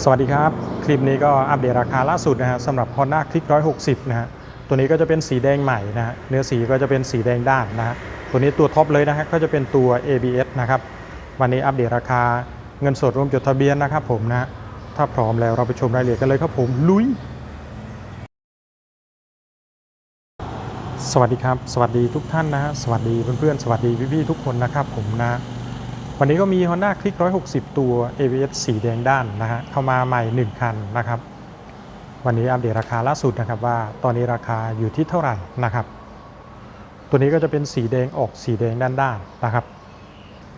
สวัสดีครับ คลิปนี้ก็อัปเดตราคาล่าสุดนะฮะสำหรับ Honda Click 160 นะฮะตัวนี้ก็จะเป็นสีแดงใหม่นะฮะเนื้อสีก็จะเป็นสีแดงด้านนะฮะตัวนี้ตัวท็อปเลยนะฮะก็จะเป็นตัว ABS นะครับวันนี้อัปเดตราคาเงินสดรวมจดทะเบียนนะครับผมนะฮะถ้าพร้อมแล้วเราไปชมรายละเอียดกันเลยครับผมลุย สวัสดีครับ สวัสดีทุกท่านนะฮะสวัสดีเพื่อนๆสวัสดีพี่ๆทุกคนนะครับผมนะ วันนี้ก็มี Honda Click 160 ตัว ABS สีแดงด้านนะฮะเข้ามาใหม่ 1 คันนะครับ วันนี้อัปเดตราคาล่าสุดนะครับว่าตอนนี้ราคาอยู่ที่เท่าไหร่นะครับ ตัวนี้ก็จะเป็นสีแดงออกสีแดงด้านด้านๆนะครับ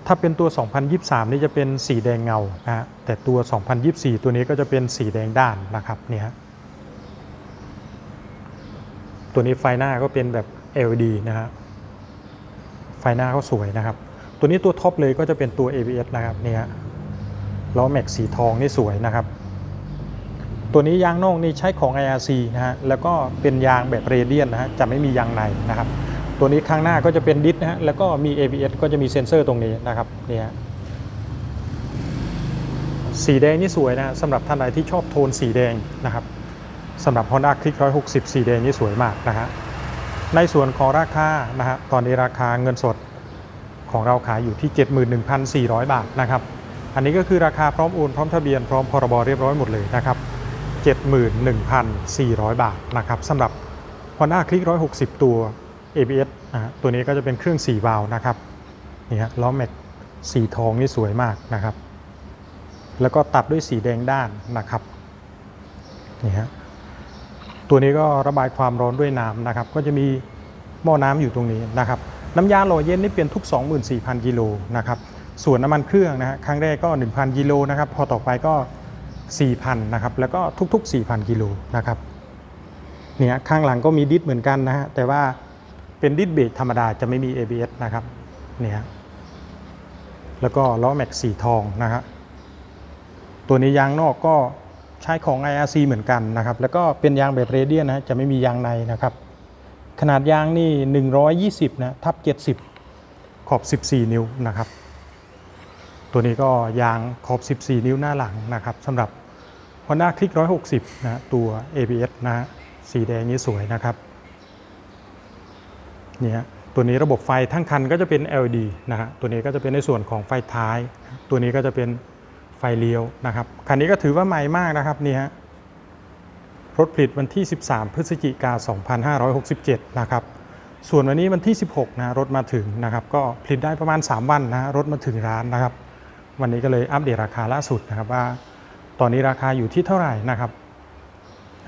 ถ้าเป็นตัว 2023 นี่จะเป็นสีแดงเงานะฮะแต่ตัว 2024 ตัวนี้ก็จะเป็นสีแดงด้านนะครับเนี่ยตัวนี้ไฟหน้าก็เป็นแบบ LED นะฮะไฟหน้าก็สวยนะครับ ตัวนี้ตัวท็อปเลยก็จะเป็นตัว ABS นะครับเนี่ยฮะล้อแม็กสีทองนี่สวยนะครับ ตัวนี้ยางนอกนี่ใช้ของ IRC นะฮะแล้วก็เป็นยางแบบเรเดียนนะฮะจะไม่มียางในนะครับ ตัวนี้ข้างหน้าก็จะเป็นดิสนะฮะแล้วก็มี ABS ก็จะมีเซ็นเซอร์ตรงนี้นะครับเนี่ยฮะสีแดงนี่สวยนะฮะสำหรับท่านใดที่ชอบโทนสีแดงนะครับสำหรับ Honda Click 160 สีแดงนี่สวยมากนะฮะในส่วนของราคานะฮะตอนนี้ราคาเงินสด ของเราขายอยู่ที่ 71,400 บาทนะครับ อันนี้ก็คือราคาพร้อมโอนพร้อมทะเบียนพร้อมพรบเรียบร้อยหมดเลยนะครับ 71,400 บาทนะครับสำหรับ Honda Click 160 ตัว ABS นะฮะตัวนี้ก็จะเป็นเครื่อง 4 วาล์วนะครับนี่ฮะล้อแม็กสีทองนี่สวยมากนะครับ แล้วก็ตัดด้วยสีแดงด้านนะครับนี่ฮะตัวนี้ก็ระบายความร้อนด้วยน้ำนะครับ ก็จะมีหม้อน้ำอยู่ตรงนี้นะครับ น้ำยาหล่อเย็นนี่เปลี่ยนทุก 24,000 กิโลนะครับ ส่วนน้ำมันเครื่องนะฮะครั้งแรกก็ 1,000 กิโลนะครับ พอต่อไปก็ 4,000 นะครับ แล้วก็ทุก ๆ 4,000 กิโลนะครับ เนี่ยข้างหลังก็มีดิสเหมือนกันนะฮะ แต่ว่าเป็นดิสเบรกธรรมดาจะไม่มี ABS นะครับ เนี่ย แล้วก็ล้อแม็กสีทองนะฮะ ตัวนี้ยางนอกก็ใช้ของ IRC เหมือนกันนะครับ แล้วก็เป็นยางแบบเรเดียนนะฮะจะไม่มียางในนะครับ นาดยางนี่ 120 นะทับ 70 ขอบ 14 นิ้วนะครับ ตัวนี้ก็ยางขอบ 14 นิ้วหน้าหลังนะครับสำหรับ Honda Click 160 นะตัว ABS นะฮะสีแดงนี้สวยนะครับเนี่ยตัวนี้ระบบไฟทั้งคันก็จะเป็น LED นะฮะตัวนี้ก็จะเป็นในส่วนของไฟท้าย ตัวนี้ก็จะเป็นไฟเลี้ยวนะครับ คันนี้ก็ถือว่าใหม่มากนะครับนี่ฮะ รถผลิตวันที่ 13 พฤศจิกา 2567 นะครับ ส่วนวันนี้วันที่ 16 นะรถมาถึงนะครับ ก็ผลิตได้ประมาณ 3 วันนะรถมาถึงร้านนะครับ วันนี้ก็เลยอัปเดตราคาล่าสุดนะครับว่า ตอนนี้ราคาอยู่ที่เท่าไหร่นะครับ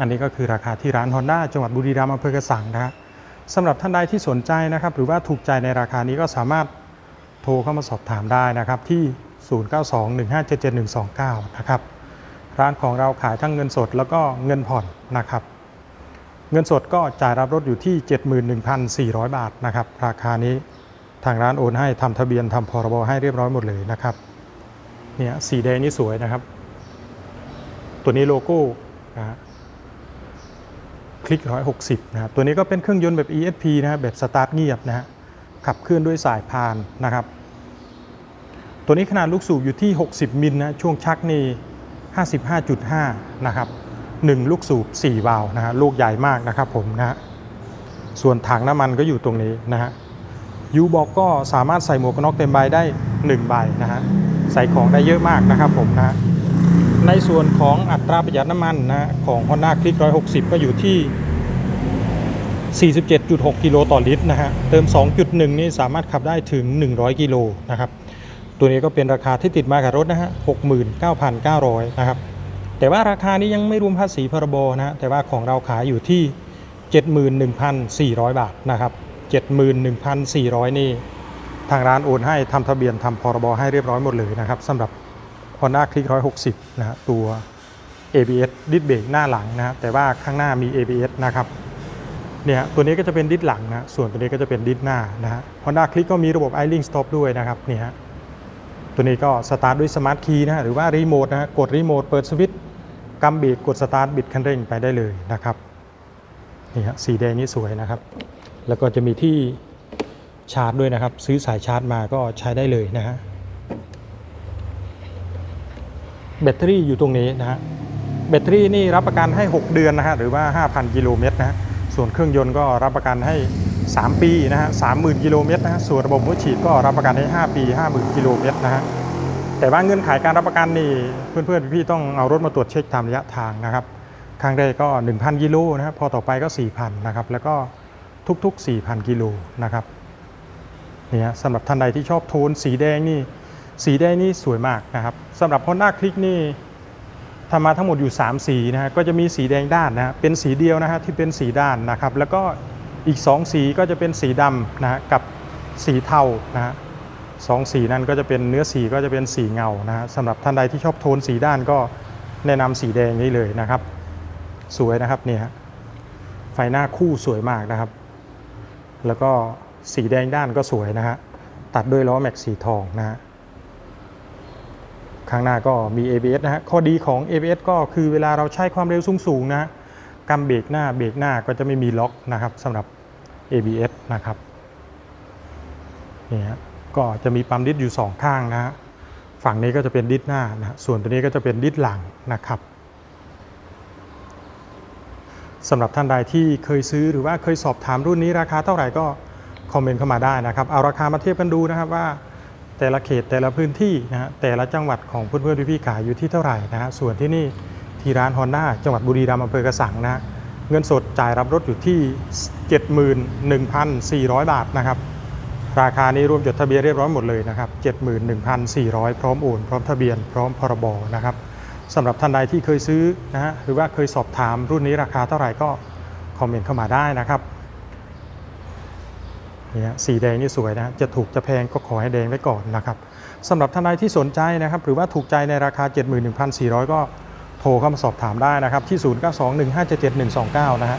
อันนี้ก็คือราคาที่ร้าน Honda จังหวัดบุรีรัมย์อำเภอกระสังนะฮะสำหรับท่านใดที่สนใจนะครับ หรือว่าถูกใจในราคานี้ก็สามารถโทรเข้ามาสอบถามได้นะครับที่ 0921577129 นะครับ ร้านของเราขายทั้งเงินสดแล้วก็เงินผ่อนนะครับ เงินสดก็จ่ายรับรถอยู่ที่ 71,400 บาทนะครับ ราคานี้ทางร้านโอนให้ทำทะเบียนทำพรบให้เรียบร้อยหมดเลยนะครับเนี่ยสีแดงนี่สวยนะครับ ตัวนี้โลโก้นะคลิก 160 นะครับ ตัวนี้ก็เป็นเครื่องยนต์แบบ ESP นะฮะแบบสตาร์ทเงียบนะฮะขับเคลื่อนด้วยสายพานนะครับ ตัวนี้ขนาดลูกสูบอยู่ที่ 60 มิลนะ ช่วงชักนี่ 55.5 นะครับ 1 ลูกสูบ 4 วาล์วนะฮะลูกใหญ่มากนะครับผมนะฮะส่วนถังน้ำมันก็อยู่ตรงนี้นะฮะยูบอกก็สามารถใส่หมวกกันน็อกเต็มใบได้ 1 ใบนะฮะใส่ของได้เยอะมากนะครับผมนะฮะในส่วนของอัตราประหยัดน้ำมันนะฮะของ Honda Click 160 ก็อยู่ที่ 47.6 กิโลต่อลิตรนะฮะเติม 2.1 นี่สามารถขับได้ถึง 100 กิโลนะครับ ตัวนี้ก็เป็นราคาที่ติดมากับรถนะฮะ69,900นะครับ แต่ว่าราคานี้ยังไม่รวมภาษีพรบนะฮะ แต่ว่าของเราขายอยู่ที่ 71,400 บาทนะครับ 71,400 นี่ ทางร้านโอนให้ทำทะเบียนทำพรบให้เรียบร้อยหมดเลยนะครับสำหรับ Honda Click 160 นะฮะตัว ABS ดิสเบรกหน้าหลังนะฮะแต่ว่าข้างหน้ามี ABS นะครับเนี่ยตัวนี้ก็จะเป็นดิสหลังนะส่วนตัวนี้ก็จะเป็นดิสหน้านะฮะ Honda Click ก็มีระบบ i l i n k Stop ด้วยนะครับเนี่ฮะ ตัวนี้ก็สตาร์ทด้วยสมาร์ทคีย์นะหรือว่ารีโมทนะกดรีโมทเปิดสวิตช์กำบรกกดสตาร์ทบิดคันเร่งไปได้เลยนะครับนี่ฮะสีแดงนี่สวยนะครับ แล้วก็จะมีที่ชาร์จด้วยนะครับ ซื้อสายชาร์จมาก็ใช้ได้เลยนะฮะแบตเตอรี่อยู่ตรงนี้นะฮะแบตเตอรี่นี่รับประกันให้ 6 เดือนนะฮะหรือว่า 5,000 กิโลเมตรนะฮะส่วนเครื่องยนต์ก็รับประกันให้ 3 ปีนะฮะ30,000กิโลเมตรนะฮะส่วนระบบหัวฉีดก็รับประกันให้5 ปี 50,000กิโลเมตรนะฮะแต่ว่าเงื่อนไขการรับประกันนี่เพื่อนๆพี่ๆต้องเอารถมาตรวจเช็คตามระยะทางนะครับครั้งแรกก็ 1,000กิโลนะครับพอต่อไปก็ 4,000นะครับแล้วก็ทุกๆ 4,000กิโลนะครับนี่ฮะสำหรับท่านใดที่ชอบโทนสีแดงนี่สีแดงนี่สวยมากนะครับสำหรับ Honda Click นี่ทำมาทั้งหมดอยู่ 3 สีนะฮะก็จะมีสีแดงด้านนะฮะเป็นสีเดียวนะฮะที่เป็นสีด้านนะครับแล้วก็ อีก 2 สีก็จะเป็นสีดำนะฮะกับสีเทานะฮะสองสีนั้นก็จะเป็นเนื้อสีก็จะเป็นสีเงานะฮะสำหรับท่านใดที่ชอบโทนสีด้านก็แนะนำสีแดงนี้เลยนะครับ สวยนะครับเนี่ยฮะไฟหน้าคู่สวยมากนะครับ แล้วก็สีแดงด้านก็สวยนะฮะตัดด้วยล้อแม็กสีทองนะฮะข้างหน้าก็มี ABS นะฮะข้อดีของ ABS ก็คือเวลาเราใช้ความเร็วสูงๆนะฮะกำเบรกหน้าเบรกหน้าก็จะไม่มีล็อกนะครับสำหรับ ABS นะครับนี่ฮะก็จะมีปั๊มดิสอยู่ 2 ข้างนะฮะฝั่งนี้ก็จะเป็นดิสหน้านะส่วนตัวนี้ก็จะเป็นดิสหลังนะครับสำหรับท่านใดที่เคยซื้อหรือว่าเคยสอบถามรุ่นนี้ราคาเท่าไหร่ก็คอมเมนต์เข้ามาได้นะครับเอาราคามาเทียบกันดูนะครับว่าแต่ละเขตแต่ละพื้นที่นะฮะแต่ละจังหวัดของเพื่อนๆพี่ๆขายอยู่ที่เท่าไหร่นะฮะส่วนที่นี่ที่ร้านฮอนด้าจังหวัดบุรีรัมย์อำเภอกระสังนะฮะ เงินสดจ่ายรับรถอยู่ที่ 71,400 บาทนะครับ ราคานี้รวมจดทะเบียนเรียบร้อยหมดเลยนะครับ 71,400 พร้อมโอน พร้อมทะเบียน พร้อมพรบนะครับสำหรับท่านใดที่เคยซื้อนะฮะหรือว่าเคยสอบถามรุ่นนี้ราคาเท่าไหร่ก็คอมเมนต์เข้ามาได้นะครับนี่ฮะสีแดงนี่สวยนะจะถูกจะแพงก็ขอให้แดงไว้ก่อนนะครับสำหรับท่านใดที่สนใจนะครับ หรือว่าถูกใจในราคา 71,400 ก็ ทรเข้ามาสอบถามได้นะครับที่ 0921577129 นะฮะ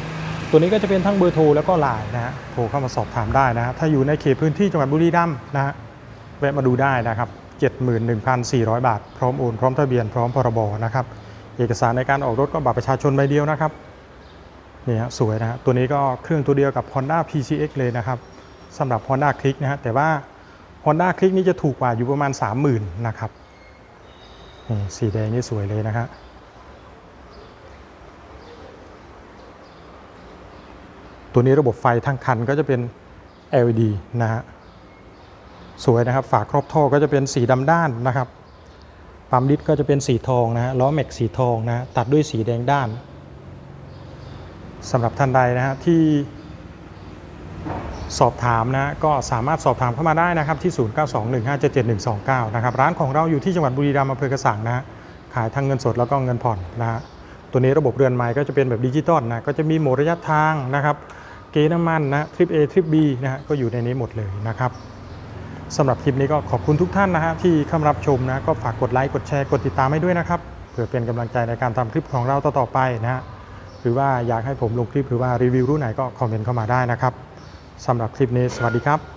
ตัวนี้ก็จะเป็นทั้งเบอร์โทรแล้วก็ไลน์นะฮะโทรเข้ามาสอบถามได้นะฮะถ้าอยู่ในเขตพื้นที่จังหวัดบุรีรัมย์นะฮะแวะมาดูได้นะครับ71,400 บาท พร้อมโอนพร้อมทะเบียนพร้อมพรบนะครับเอกสารในการออกรถก็บัตรประชาชนใบเดียวนะครับนี่ฮะสวยนะฮะตัวนี้ก็เครื่องตัวเดียวกับ Honda PCX เลยนะครับสำหรับ Honda Click นะฮะแต่ว่า Honda Click นี่จะถูกกว่าอยู่ประมาณ 30,000นะครับนี่สีแดงนี่สวยเลยนะฮะ ตัวนี้ระบบไฟทั้งคันก็จะเป็น LED นะฮะสวยนะครับ ฝาครอบท่อก็จะเป็นสีดำด้านนะครับปั๊มดิสก็จะเป็นสีทองนะฮะล้อแม็กสีทองนะตัดด้วยสีแดงด้านสำหรับท่านใดนะฮะที่สอบถามนะก็สามารถสอบถามเข้ามาได้นะครับ ที่ 0921577129 นะครับ ร้านของเราอยู่ที่จังหวัดบุรีรัมย์อำเภอกระสังนะขายทั้งเงินสดแล้วก็เงินผ่อนนะฮะตัวนี้ระบบเรือนไม้ก็จะเป็นแบบดิจิตอลนะก็จะมีโหมดระยะทางนะครับ เกน้ำมันนะทริป A ทริป B นะฮะก็อยู่ในนี้หมดเลยนะครับสำหรับคลิปนี้ก็ขอบคุณทุกท่านนะฮะที่เข้ามารับชมนะก็ฝากกดไลค์กดแชร์กดติดตามให้ด้วยนะครับเพื่อเป็นกำลังใจในการทำคลิปของเราต่อๆไปนะฮะหรือว่าอยากให้ผมลงคลิปหรือว่ารีวิวรุ่นไหนก็คอมเมนต์เข้ามาได้นะครับสำหรับคลิปนี้สวัสดีครับ